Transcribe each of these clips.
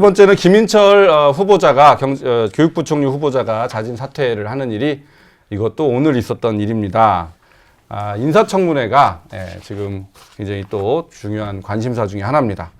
번째는 김인철 어, 후보자가 경, 어, 교육부총리 후보자가 자진 사퇴를 하는 일이 이것도 오늘 있었던 일입니다. 아, 인사청문회가 예, 지금 굉장히 또 중요한 관심사 중에 하나입니다.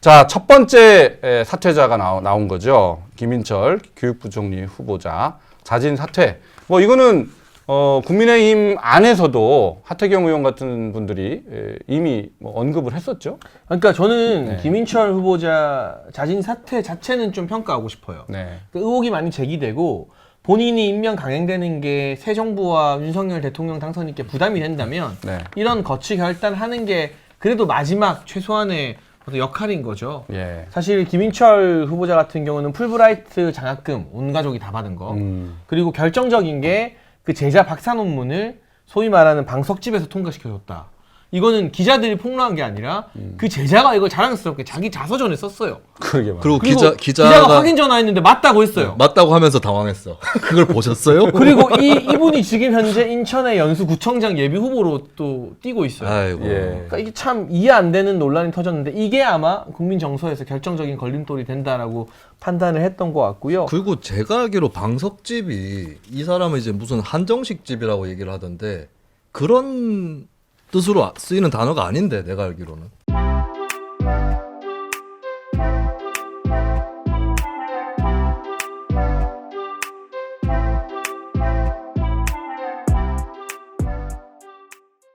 자, 첫 번째 에, 사퇴자가 나오, 나온 거죠. 김인철 교육부총리 후보자 자진 사퇴. 뭐 이거는 어, 국민의힘 안에서도 하태경 의원 같은 분들이 에, 이미 뭐 언급을 했었죠. 그러니까 저는 네. 김인철 후보자 자진 사퇴 자체는 좀 평가하고 싶어요. 네. 그 의혹이 많이 제기되고 본인이 임명 강행되는 게 새 정부와 윤석열 대통령 당선인께 부담이 된다면 네. 이런 거취 결단하는 게 그래도 마지막 최소한의 어떤 역할인 거죠. 예. 사실 김인철 후보자 같은 경우는 풀브라이트 장학금 온 가족이 다 받은 거 음. 그리고 결정적인 게 그 제자 박사 논문을 소위 말하는 방석집에서 통과시켜줬다. 이거는 기자들이 폭로한 게 아니라 그 제자가 이걸 자랑스럽게 자기 자서전에 썼어요. 그러게 말이야. 그리고 그리고 기자 기자가 기자가 확인 전화했는데 맞다고 했어요. 맞다고 하면서 당황했어. 그걸 보셨어요? 그리고 이 이분이 지금 현재 인천의 연수구청장 예비 후보로 또 뛰고 있어요. 아이고. 예. 그러니까 이게 참 이해 안 되는 논란이 터졌는데 이게 아마 국민 정서에서 결정적인 걸림돌이 된다라고 판단을 했던 것 같고요. 그리고 제가 알기로 방석집이 이 사람은 이제 무슨 한정식 집이라고 얘기를 하던데 그런 뜻으로 쓰이는 단어가 아닌데 내가 알기로는.